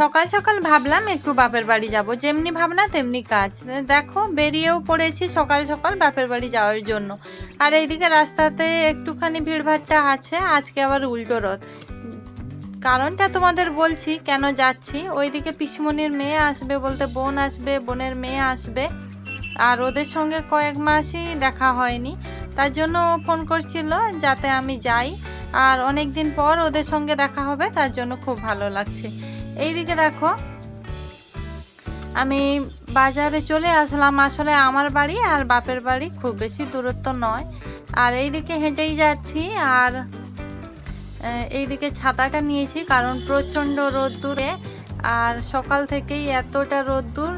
সকাল সকাল ভাবলাম একটু বাপের বাড়ি যাব। যেমনি ভাবনা তেমনি কাজ। দেখো, বেরিয়েও পড়েছি সকাল সকাল বাপের বাড়ি যাওয়ার জন্য। আর এইদিকে রাস্তাতে একটুখানি ভিড়ভাড়টা আছে, আজকে আবার উল্টো রথ। কারণটা তোমাদের বলছি, কেন যাচ্ছি? ওইদিকে পিসমনির মেয়ে আসবে বলতে বোন আসবে, বোনের মেয়ে আসবে। আর ওদের সঙ্গে কয়েক মাসই দেখা হয়নি। তার জন্য ফোন করছিল যাতে আমি যাই। আর অনেক দিন পর ওদের সঙ্গে দেখা হবে, তার জন্য খুব ভালো লাগছে। এইদিকে দেখো। আমি বাজারে চলে আসলাম। আসলে আমার বাড়ি আর বাপের বাড়ি খুব বেশি দূরত্ব নয়। আর এইদিকে হেঁটেই যাচ্ছি আর এইদিকে ছাতাটা নিয়েছি কারণ প্রচণ্ড রোদ্দুরে আর সকাল থেকেই এতটা রোদ্দুর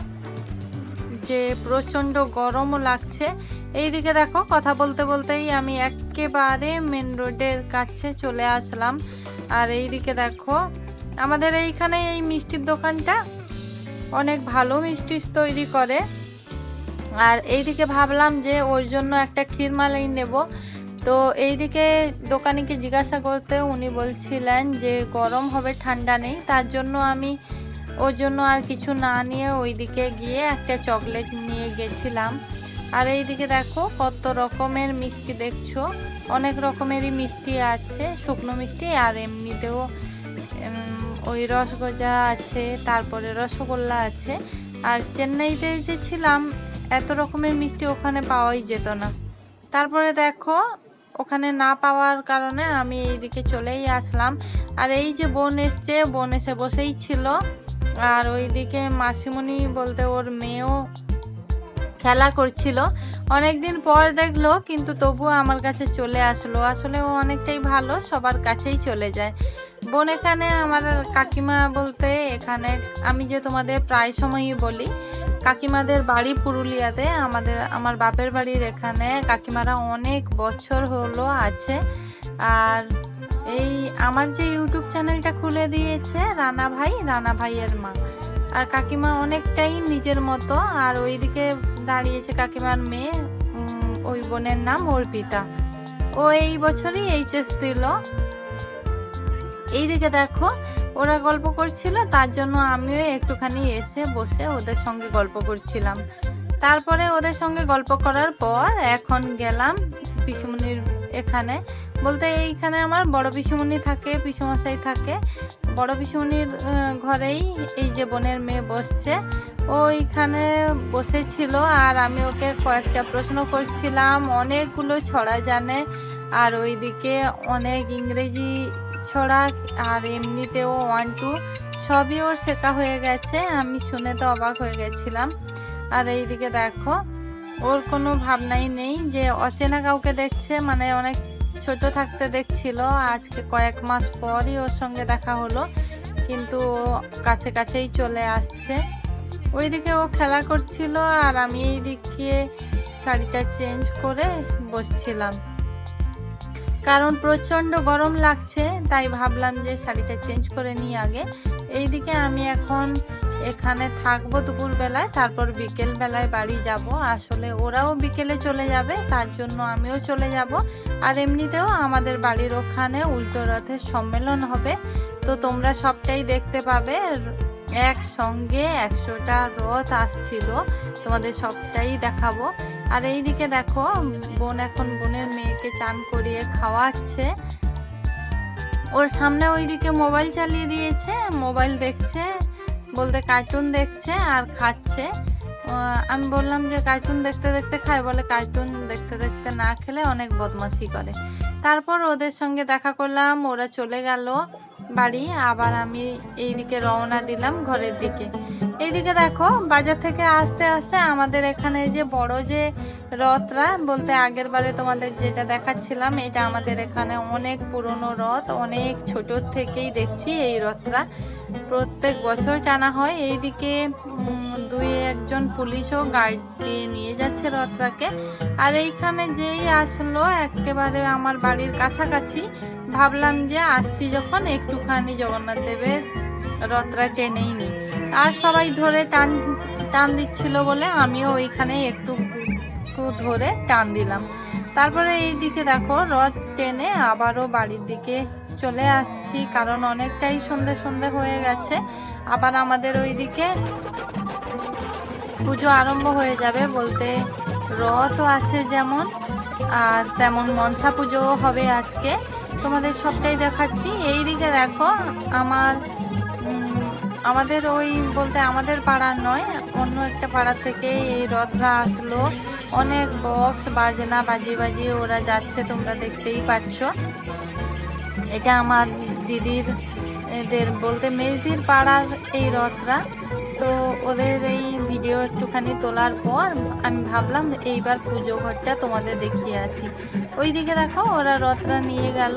যে প্রচণ্ড গরমও লাগছে। এইদিকে দেখো, কথা বলতে বলতেই আমি একেবারে মেন রোডের কাছে চলে আসলাম। আর এইদিকে দেখো আমাদের এইখানে এই মিষ্টির দোকানটা অনেক ভালো মিষ্টি তৈরি করে। আর এইদিকে ভাবলাম যে ওর জন্য একটা ক্ষীরমালাই নেব। তো এইদিকে দোকানিকে জিজ্ঞাসা করতে উনি বলছিলেন যে গরম হবে, ঠান্ডা নেই, তার জন্য আমি ওর জন্য আর কিছু না নিয়ে ওইদিকে গিয়ে একটা চকলেট নিয়ে গেছিলাম। আর এইদিকে দেখো কত রকমের মিষ্টি দেখছ, অনেক রকমেরই মিষ্টি আছে, শুকনো মিষ্টি আর এমনিতেও ওই রসগজা আছে, তারপরে রসগোল্লা আছে। আর চেন্নাইতে যে ছিলাম, এত রকমের মিষ্টি ওখানে পাওয়াই যেত না। তারপরে দেখো, ওখানে না পাওয়ার কারণে আমি এইদিকে চলেই আসলাম। আর এই যে বোন এসছে, বোন এসে বসেই ছিল। আর ওইদিকে মাসিমণি বলতে ওর মেয়েও খেলা করছিল। অনেকদিন পর দেখল, কিন্তু তবুও আমার কাছে চলে আসলো। আসলে ও অনেকটাই ভালো, সবার কাছেই চলে যায়। বোন এখানে আমার কাকিমা বলতে এখানে আমি যে তোমাদের প্রায় সময়ই বলি, কাকিমাদের বাড়ি পুরুলিয়াতে, আমাদের, আমার বাপের বাড়ির এখানে কাকিমারা অনেক বছর হলো আছে। আর এই আমার যে ইউটিউব চ্যানেলটা খুলে দিয়েছে রানা ভাই, রানা ভাইয়ের মা। আর কাকিমা অনেকটাই নিজের মতো, আর ওইদিকে দাঁড়িয়েছে কাকিমার মেয়ে ওই বোনের নাম অর্পিতা। ও এই বছরই এইচএস দিল। এইদিকে দেখো, ওরা গল্প করছিল, তার জন্য আমিও একটুখানি এসে বসে ওদের সঙ্গে গল্প করছিলাম। তারপরে ওদের সঙ্গে গল্প করার পর এখন গেলাম পিসুমনির এখানে। বলতে এইখানে আমার বড় পিসুমনি থাকে, পিসুমশাই থাকে। বড় পিসুমনির ঘরেই এই যে বোনের মেয়ে বসছে। ওইখানে বসেছিল আর আমি ওকে কয়েকটা প্রশ্ন করছিলাম, অনেকগুলো ছড়া জানে। আর ওইদিকে অনেক ইংরেজি ছড়া আর এমনিতেও ওয়ান টু সবই ওর শেখা হয়ে গেছে। আমি শুনে তো অবাক হয়ে গেছিলাম। আর এইদিকে দেখো, ওর কোনো ভাবনাই নেই যে অচেনা কাউকে দেখছে মানে অনেক ছোট থাকতে দেখছিল। আজকে কয়েক মাস পরই ওর সঙ্গে দেখা হলো, কিন্তু কাছে কাছেই চলে আসছে। ওইদিকে ও খেলা করছিল আর আমি এই এইদিকে শাড়িটা চেঞ্জ করে বসছিলাম। কারণ প্রচণ্ড গরম লাগছে, তাই ভাবলাম যে শাড়িটা চেঞ্জ করে নিই আগে। এইদিকে আমি এখন এখানে থাকব দুপুর বেলায় তারপর বিকেল বেলায় বাড়ি যাব। আসলে ওরাও বিকেলে চলে যাবে, তার জন্য আমিও চলে যাব। আর এমনিতেও আমাদের বাড়ির ওখানে উল্টো রথের সম্মেলন হবে, তো তোমরা সবটাই দেখতে পাবে। একসঙ্গে একশোটা রথ আসছিল। তোমাদের সবটাই দেখাবো। আর এইদিকে দেখো, বোন এখন বোনের মেয়েকে চান করিয়ে খাওয়াচ্ছে। ওর সামনে ওইদিকে মোবাইল চালিয়ে দিয়েছে, মোবাইল দেখছে, বলতে কার্টুন দেখছে আর খাচ্ছে। আমি বললাম যে কার্টুন দেখতে দেখতে খায়, বলে কার্টুন দেখতে দেখতে না খেলে অনেক বদমাশি করে। তারপর ওদের সঙ্গে দেখা করলাম, ওরা চলে গেল। বাড়ি, আবার আমি এইদিকে রওনা দিলাম ঘরের দিকে। এইদিকে দেখো, বাজার থেকে আসতে আসতে আমাদের এখানে যে বড় যে রথরা, বলতে আগের বারে তোমাদের যেটা দেখাচ্ছিলাম, এটা আমাদের এখানে অনেক পুরনো রথ, অনেক ছোট থেকেই দেখছি এই রথরা। প্রত্যেক বছর টানা হয়। এইদিকে দুই একজন পুলিশও দিয়ে নিয়ে যাচ্ছে রথটাকে। আর এইখানে যেই আসলো, একেবারে আমার বাড়ির কাছাকাছি, ভাবলাম যে আসছি যখন একটুখানি জগন্নাথ দেবের রথটা টেনেই নি। আর সবাই ধরে টান টান দিচ্ছিল বলে আমিও ওইখানে একটু একটু ধরে টান দিলাম। তারপরে এই দিকে দেখো, রথ টেনে আবারও বাড়ির দিকে চলে আসছি, কারণ অনেকটাই সন্ধে সন্ধে হয়ে গেছে। আবার আমাদের ওইদিকে পুজো আরম্ভ হয়ে যাবে বলতে রথও আছে যেমন, আর তেমন মনসা পুজোও হবে আজকে। তোমাদের সবটাই দেখাচ্ছি। এই দিকে দেখো, আমার আমাদের ওই বলতে আমাদের পাড়ার নয়, অন্য একটা পাড়া থেকে এই রথটা আসলো। অনেক বক্স, বাজনা, বাজিয়ে বাজিয়ে ওরা যাচ্ছে, তোমরা দেখতেই পাচ্ছ। এটা আমার দিদির, এদের বলতে মেজদির পাড়ার এই রথটা। তো ওদের এই ভিডিও একটুখানি তোলার পর আমি ভাবলাম এইবার পুজো ঘরটা তোমাদের দেখিয়ে আসি। ওইদিকে দেখো ওরা রথটা নিয়ে গেল।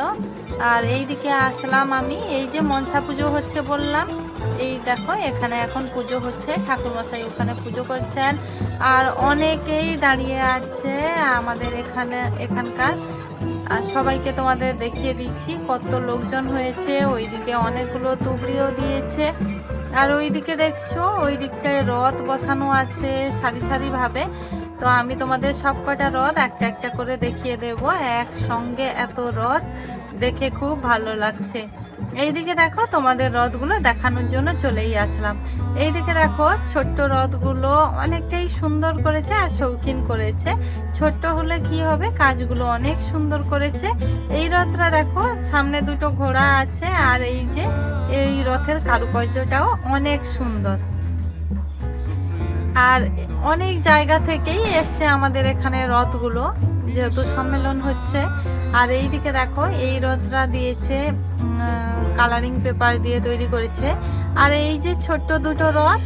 আর এইদিকে আসলাম আমি। এই যে মনসা পুজো হচ্ছে বললাম, এই দেখো এখানে এখন পুজো হচ্ছে। ঠাকুরমশাই ওখানে পুজো করছেন। আর অনেকেই দাঁড়িয়ে আছে আমাদের এখানে, এখানকার। আর সবাইকে তোমাদের দেখিয়ে দিচ্ছি কত লোকজন হয়েছে। ওইদিকে অনেকগুলো তুবড়িও দিয়েছে। আর ওই দিকে দেখছ ওই দিকটায় রথ বসানো আছে সারি সারি ভাবে। তো আমি তোমাদের সব কটা রথ একটা একটা করে দেখিয়ে দেব। একসঙ্গে এত রথ দেখে খুব ভালো লাগছে। এইদিকে দেখো তোমাদের রথগুলো দেখানোর জন্য চলেই আসলাম। এইদিকে দেখো ছোট্ট রথগুলো অনেকটাই সুন্দর করেছে আর শৌখিন করেছে। ছোট্ট হলে কি হবে? কাজগুলো অনেক সুন্দর করেছে। এই রথটা দেখো, সামনে দুটো ঘোড়া আছে আর এই যে, এই রথের কারুকার্যটাও অনেক সুন্দর। আর অনেক জায়গা থেকেই এসছে আমাদের এখানে রথগুলো। যেহেতু সম্মেলন হচ্ছে আর এই দিকে দেখো এই রথটা দিয়েছে কালারিং পেপার দিয়ে তৈরি করেছে। আর এই যে ছোট্ট দুটো রথ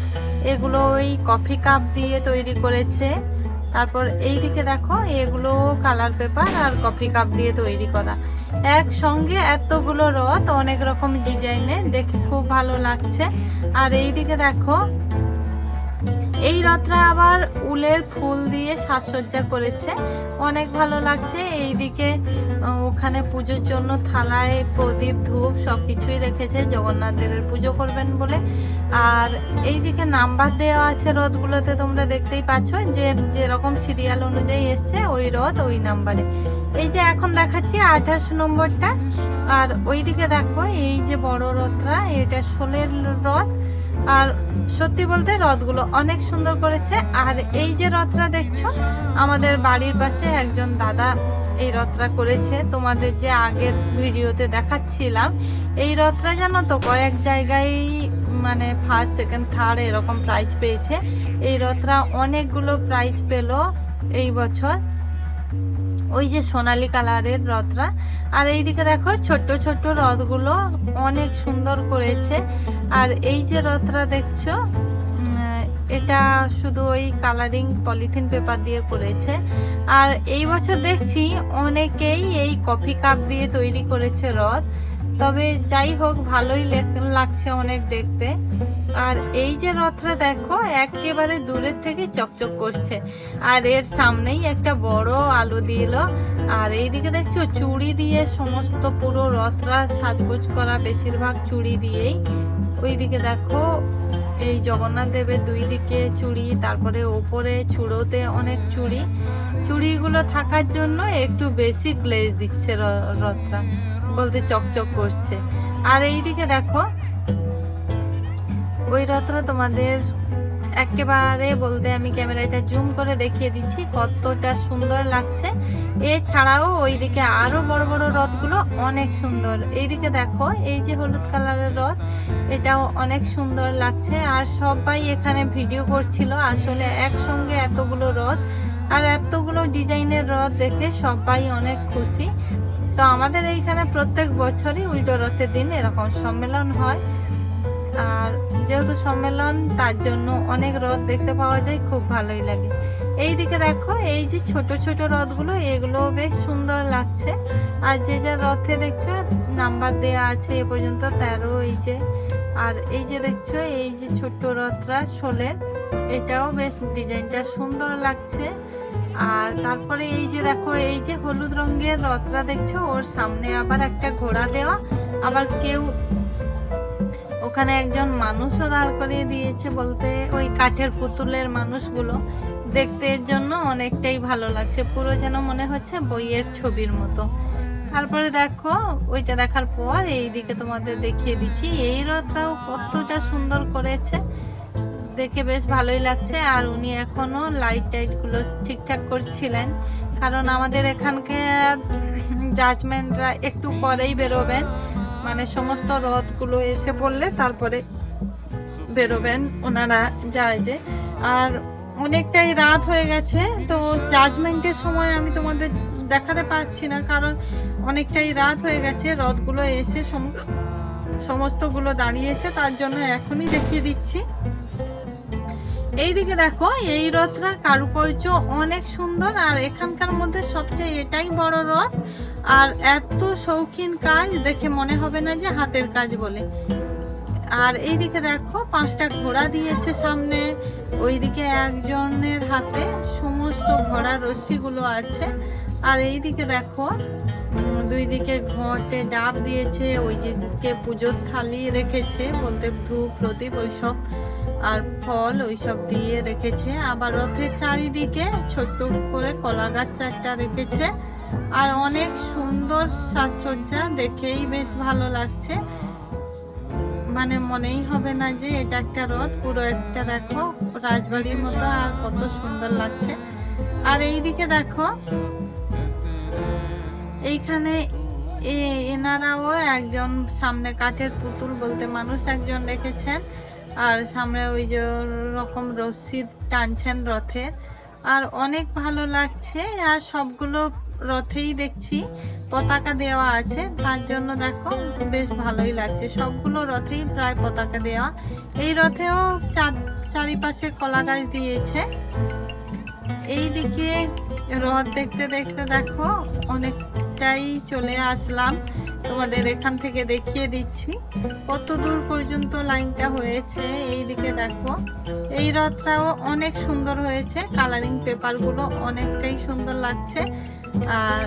এগুলো ওই কফি কাপ দিয়ে তৈরি করেছে। তারপর এই দিকে দেখো এগুলো কালার পেপার আর কফি কাপ দিয়ে তৈরি করা। একসঙ্গে এতগুলো রথ অনেক রকম ডিজাইনের দেখে খুব ভালো লাগছে। আর এই দিকে দেখো এই রথটা আবার উলের ফুল দিয়ে সাজসজ্জা করেছে। অনেক ভালো লাগছে। এইদিকে আহ, ওখানে পুজোর জন্য থালায় প্রদীপ, ধূপ সব কিছুই রেখেছে। জগন্নাথ দেবের পুজো করবেন বলে। আর এইদিকে নাম্বার দেওয়া আছে রথগুলোতে, তোমরা দেখতেই পাচ্ছ যে যেরকম সিরিয়াল অনুযায়ী এসছে ওই রথ ওই নাম্বারে। এই যে এখন দেখাচ্ছি আঠাশ নম্বরটা। আর ওইদিকে দেখো, এই যে বড় রথটা, এটা ষোলের রথ। আর সত্যি বলতে রথগুলো অনেক সুন্দর করেছে। আর এই যে রথটা দেখছ, আমাদের বাড়ির পাশে একজন দাদা এই রথটা করেছে। তোমাদের যে আগের ভিডিওতে দেখাচ্ছিলাম, এই রথটা জানো তো, কয়েক জায়গায় মানে ফার্স্ট সেকেন্ড থার্ড এরকম প্রাইজ পেয়েছে। এই রথটা অনেকগুলো প্রাইজ পেল এই বছর। ওই যে সোনালি কালারের রথটা। আর এইদিকে দেখো, ছোট্ট ছোট্ট রথগুলো অনেক সুন্দর করেছে। আর এই যে রথটা দেখছ এটা শুধু ওই কালারিং পলিথিন পেপার দিয়ে করেছে। আর এই বছর দেখছি অনেকেই এই কফি কাপ দিয়ে তৈরি করেছে রথ। তবে যাই হোক, ভালোই লাগছে অনেক দেখতে। আর এই যে রথটা দেখো, একেবারে দূরের থেকে চকচক করছে। আর এর সামনেই একটা বড় আলো দিল আর এইদিকে দেখছ, চুড়ি দিয়ে সমস্ত পুরো রথটা সাজগোজ করা, বেশিরভাগ চুড়ি দিয়েই। ওইদিকে দেখো এই জগন্নাথ দেবের দুই দিকে চুড়ি, তারপরে ওপরে চূড়োতে অনেক চুড়ি। চুড়িগুলো থাকার জন্য একটু বেশি গ্লেজ দিচ্ছে রথটা বলতে চকচক করছে। আর এই দিকে দেখো, ওই রথটা তোমাদের একেবারে বলতে আমি ক্যামেরাটা জুম করে দেখিয়ে দিচ্ছি, কতটা সুন্দর লাগছে। এছাড়াও ওইদিকে আরও বড় বড় রথগুলো অনেক সুন্দর। এইদিকে দেখো, এই যে হলুদ কালারের রথ, এটাও অনেক সুন্দর লাগছে। আর সবাই এখানে ভিডিও করছিল আসলে একসঙ্গে এতগুলো রথ, আর এতগুলো ডিজাইনের রথ দেখে সবাই অনেক খুশি। তো আমাদের এইখানে প্রত্যেক বছরই উল্টো রথের দিন এরকম সম্মেলন হয়। আর যেহেতু সম্মেলন, তার জন্য অনেক রথ দেখতে পাওয়া যায়, খুব ভালোই লাগে। এই দিকে দেখো, এই যে ছোট ছোট রথগুলো, এগুলো বেশ সুন্দর লাগছে। আর যে যা রথে দেখছ, নাম্বার দেয়া আছে এ পর্যন্ত, তেরো এই যে। আর এই যে দেখছ, এই যে ছোট্ট রথটা শোলের এটাও বেশ ডিজাইনটা সুন্দর লাগছে। আর তারপরে এই যে দেখো, এই যে হলুদ রঙের রথটা দেখছ, ওর সামনে আবার একটা ঘোড়া দেওয়া, আবার কেউ ওখানে একজন মানুষও দাঁড় করিয়ে দিয়েছে বলতে ওই কাঠের পুতুলের মানুষগুলো। দেখতে এর জন্য অনেকটাই ভালো লাগছে, পুরো যেন মনে হচ্ছে বইয়ের ছবির মতো। তারপরে দেখো, ওইটা দেখার পর এই দিকে তোমাদের দেখিয়ে দিচ্ছি, এই রথটাও কতটা সুন্দর করেছে। দেখে বেশ ভালোই লাগছে, আর উনি এখনও লাইট টাইটগুলো ঠিকঠাক করছিলেন। কারণ আমাদের এখানকার জাজমেন্টরা একটু পরেই বেরোবেন। মানে সমস্ত রথগুলো এসে পড়লে তারপরে বেরোবেন। ওনারা যায় যে। আর অনেকটাই রাত হয়ে গেছে, তো জাজমেন্টের সময় আমি তোমাদের দেখাতে পারছি না, কারণ অনেকটাই রাত হয়ে গেছে, রথগুলো এসে সম- সমস্তগুলো দাঁড়িয়েছে, তার জন্য এখনই দেখিয়ে দিচ্ছি। এইদিকে দেখো, এই রথটার কারুকার্য অনেক সুন্দর, আর এখানকার মধ্যে সবচেয়ে এটাই বড় রথ আর এত শৌখিন কাজ দেখে মনে হবে না যে হাতের কাজ বলে। আর এইদিকে দেখো, পাঁচটা ঘোড়া দিয়েছে সামনে। ওইদিকে একজনের হাতে সমস্ত ঘোড়ার রশ্মিগুলো আছে। আর এইদিকে দেখো দুই দিকে ঘটে ডাব দিয়েছে, ওই দিকে পুজোর থালি রেখেছে, বলতে ধূপ, প্রদীপ ওইসব, আর ফল ওইসব দিয়ে রেখেছে। আবার রথের চারিদিকে ছোট্ট করে কলা গাছ চারটা রেখেছে। আর অনেক সুন্দর সাজসজ্জা দেখেই বেশ ভালো লাগছে। মানে মনেই হবে না যে এটা একটা রথ, পুরো একটা দেখো রাজবাড়ির মতো আর কত সুন্দর লাগছে। আর এইদিকে দেখো, এইখানে এনারাও একজন সামনে কাঠের পুতুল বলতে মানুষ একজন রেখেছেন। আর সামনে ওই যে রকম রশি টানছেন রথে। আর অনেক ভালো লাগছে, আর সবগুলো রথেই দেখছি, পতাকা দেওয়া আছে। তার জন্য দেখো, বেশ ভালোই লাগছে। সবগুলো রথেই প্রায় পতাকা দেওয়া। এই রথেও চার- চারিপাশে কলা গাছ দিয়েছে। এইদিকে রথ দেখতে দেখতে দেখো, অনেকটাই চলে আসলাম। তোমাদের এখান থেকে দেখিয়ে দিচ্ছি। কত দূর পর্যন্ত লাইনটা হয়েছে এইদিকে দেখো। এই রথটাও অনেক সুন্দর হয়েছে। কালারিং পেপারগুলো অনেকটাই সুন্দর লাগছে। আর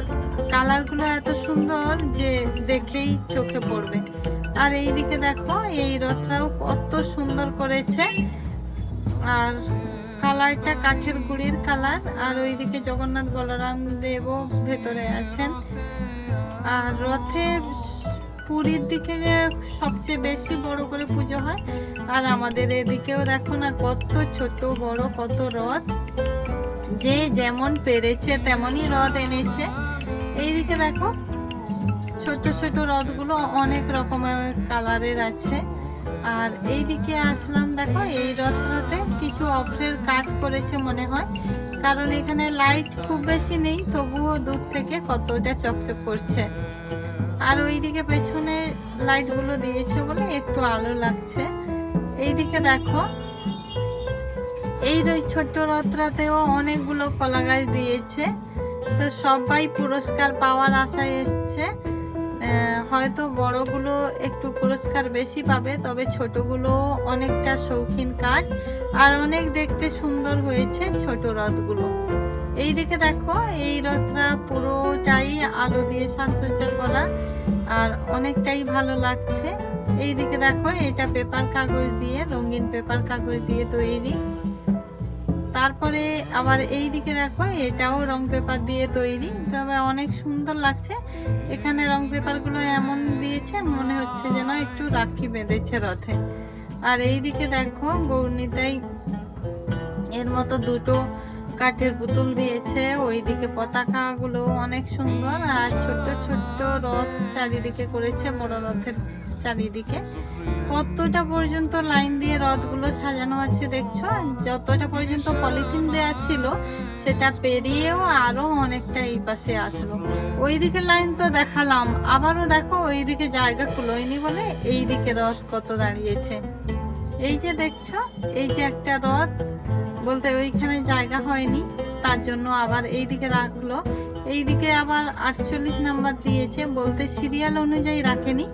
কালারগুলো এত সুন্দর যে দেখেই চোখে পড়বে। আর এই দিকে দেখো, এই রথটাও কত সুন্দর করেছে। আর কালারটা কাঠের গুড়ির কালার, আর ওইদিকে জগন্নাথ বলরাম দেবও ভেতরে আছেন। আর রথে পুরীর দিকে যে সবচেয়ে বেশি বড় করে পুজো হয়, আর আমাদের এদিকেও দেখো না, কত ছোট বড়, কত রথ। যে যেমন পেরেছে, তেমনই রথ এনেছে। এইদিকে দেখো, ছোট ছোট রথগুলো অনেক রকমের কালারের আছে। আর এইদিকে আসলাম, দেখো, এই রথটাতে কিছু অফারের কাজ করেছে মনে হয়। কারণ এখানে লাইট খুব বেশি নেই, তবুও দূর থেকে কতটা চকচক করছে। আর ওইদিকে পেছনে লাইটগুলো দিয়েছে বলে একটু আলো লাগছে। এইদিকে দেখো এই ওই ছোট্ট রথটাতেও অনেকগুলো কলা গাছ দিয়েছে। তো সবাই পুরস্কার পাওয়ার আশায় এসছে। হয়তো বড়গুলো একটু পুরস্কার বেশি পাবে, তবে ছোটগুলো অনেকটা শৌখিন কাজ আর অনেক দেখতে সুন্দর হয়েছে ছোট রথগুলো। এইদিকে দেখো এই রথটা পুরোটাই আলো দিয়ে সাজসজ্জা করা আর অনেকটাই ভালো লাগছে। এইদিকে দেখো, এটা পেপার কাগজ দিয়ে, রঙিন পেপার কাগজ দিয়ে তৈরি। তারপরে আবার এই দিকে দেখো, এটাও রং পেপার দিয়ে তৈরি। তবে অনেক সুন্দর লাগছে। এখানে রং পেপারগুলো এমন দিয়েছে, মনে হচ্ছে যেন একটু রাখি বেঁধেছে রথে। আর এই দিকে দেখো, গৌরনীতাই এর মতো দুটো কাঠের পুতুল দিয়েছে, ওইদিকে পতাকাগুলো অনেক সুন্দর, আর ছোট্ট ছোট্ট রথ চারিদিকে করেছে, বড় রথের চারিদিকে। কতটা পর্যন্ত লাইন দিয়ে রথগুলো সাজানো আছে দেখছ? যতটা পর্যন্ত পলিথিন দেওয়া ছিল, সেটা পেরিয়েও আরও অনেকটা এই পাশে আসলো। ওইদিকে লাইন তো দেখালাম, আবারও দেখো ওইদিকে জায়গা কুলোয়নি বলে এইদিকে রথ কত দাঁড়িয়েছে। এই যে দেখছ, এই যে একটা রথ বলতে ওইখানে জায়গা হয়নি, তার জন্য আবার এইদিকে রাখল। এইদিকে আবার আটচল্লিশ নাম্বার দিয়েছে, বলতে সিরিয়াল অনুযায়ী রাখেনি।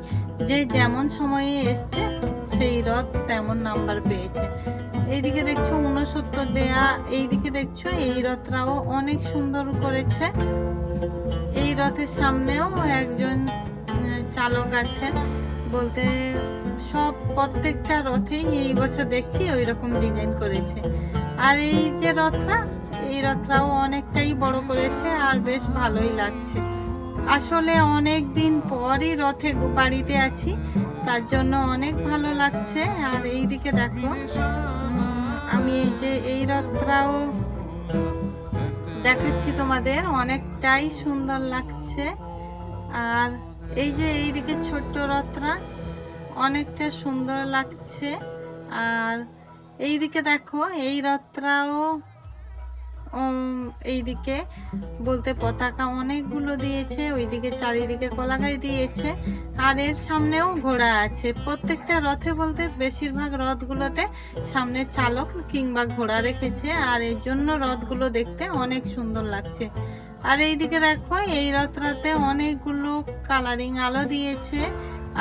যে যেমন সময়ে এসছে, সেই রথ তেমন নাম্বার পেয়েছে। এইদিকে দেখছ উনসত্তর দেয়া, এইদিকে দেখছ এই রথটাও অনেক সুন্দর করেছে। এই রথের সামনেও একজন চালক আছেন। বলতে সব প্রত্যেকটা রথেই এই বছর দেখছি ওই রকম ডিজাইন করেছে। আর এই যে রথটা এই রথটাও অনেকটাই বড় করেছে আর বেশ ভালোই লাগছে। আসলে অনেক দিন পরই রথে বাড়িতে আছি, তার জন্য অনেক ভালো লাগছে। আর এই দিকে দেখো আমি এই যে এই রথটাও দেখাচ্ছি তোমাদের, অনেকটাই সুন্দর লাগছে। আর এই যে এইদিকে ছোট্ট রথটা অনেকটা সুন্দর লাগছে। আর এইদিকে দেখো, এই রথটাও এইদিকে বলতে পতাকা অনেকগুলো দিয়েছে, ওইদিকে চারিদিকে কলাগাই দিয়েছে, আর এর সামনেও ঘোড়া আছে। প্রত্যেকটা রথে বলতে বেশিরভাগ রথগুলোতে সামনে চালক কিংবা ঘোড়া রেখেছে, আর এই জন্য রথগুলো দেখতে অনেক সুন্দর লাগছে। আর এইদিকে দেখো, এই রথটাতে অনেকগুলো কালারিং আলো দিয়েছে,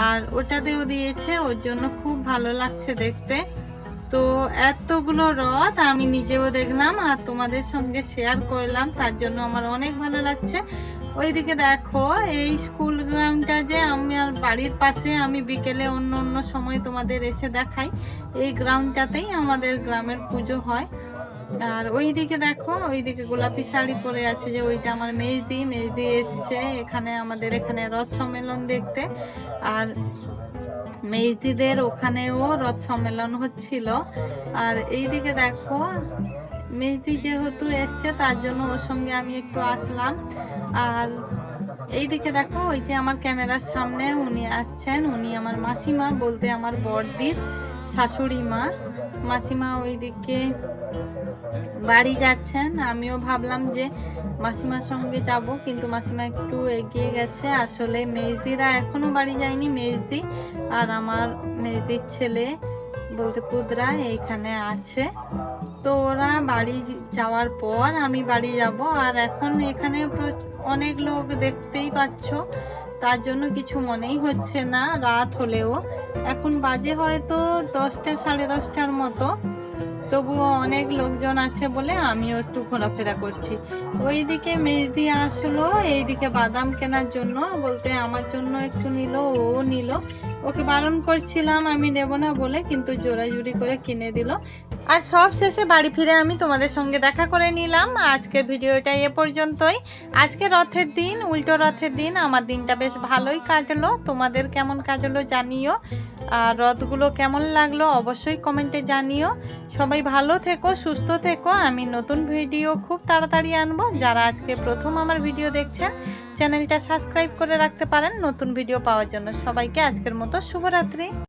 আর ওটাতেও দিয়েছে, ওর জন্য খুব ভালো লাগছে দেখতে। তো এতগুলো রথ আমি নিজেও দেখলাম আর তোমাদের সঙ্গে শেয়ার করলাম, তার জন্য আমার অনেক ভালো লাগছে। ওইদিকে দেখো, এই স্কুল গ্রাউন্ডটা যে আমি আর বাড়ির পাশে আমি বিকেলে অন্য অন্য সময় তোমাদের এসে দেখাই, এই গ্রাউন্ডটাতেই আমাদের গ্রামের পুজো হয়। আর ওইদিকে দেখো, ওইদিকে গোলাপি শাড়ি পরে আছে যে ওইটা আমার মেজদি মেজদি এসছে, এখানে আমাদের এখানে রথ সম্মেলন দেখতে। আর মেজদিদের ওখানেও রথ সম্মেলন হচ্ছিল। আর এইদিকে দেখো মেজদি যেহেতু এসছে, তার জন্য ওর সঙ্গে আমি একটু আসলাম। আর এইদিকে দেখো, ওই যে আমার ক্যামেরার সামনে উনি আসছেন। উনি আমার মাসিমা বলতে আমার বড়দির শাশুড়ি মা। মাসিমা ওইদিকে বাড়ি যাচ্ছেন, আমিও ভাবলাম যে মাসিমার সঙ্গে যাব, কিন্তু মাসিমা একটু এগিয়ে গেছে। আসলে মেজদিরা এখনও বাড়ি যায়নি মেজদি আর আমার মেজদির ছেলে, বলতে পুদরা এইখানে আছে। তো ওরা বাড়ি যাওয়ার পর আমি বাড়ি যাব, আর এখন এখানে অনেক লোক দেখতেই পাচ্ছ, তার জন্য কিছু মনেই হচ্ছে না, রাত হলেও। এখন বাজে হয়তো দশটা, সাড়ে দশটার মতো। তবুও অনেক লোকজন আছে বলে আমিও একটু ঘোরাফেরা করছি। ওইদিকে মেজদি আসলো, এইদিকে বাদাম কেনার জন্য বলতে আমার জন্য একটু নিল, ও নিল। ওকে বারণ করছিলাম, আমি নেব না বলে, কিন্তু জোড়াজুড়ি করে কিনে দিল। আর সব শেষে বাড়ি ফিরে আমি তোমাদের সঙ্গে দেখা করে নিলাম। আজকের ভিডিওটা এ পর্যন্তই। আজকে রথের দিন, উল্টো রথের দিন। আমার দিনটা বেশ ভালোই কাটলো। তোমাদের কেমন কাটলো জানিও। আর রথগুলো কেমন লাগল অবশ্যই কমেন্টে জানিও। সবাই ভালো থেকো, সুস্থ থেকো। আমি নতুন ভিডিও খুব তাড়াতাড়ি আনব। যারা আজকে প্রথম আমার ভিডিও দেখছেন, চ্যানেলটা সাবস্ক্রাইব করে রাখতে পারেন। নতুন ভিডিও পাওয়ার জন্য সবাইকে আজকের মতো শুভরাত্রি।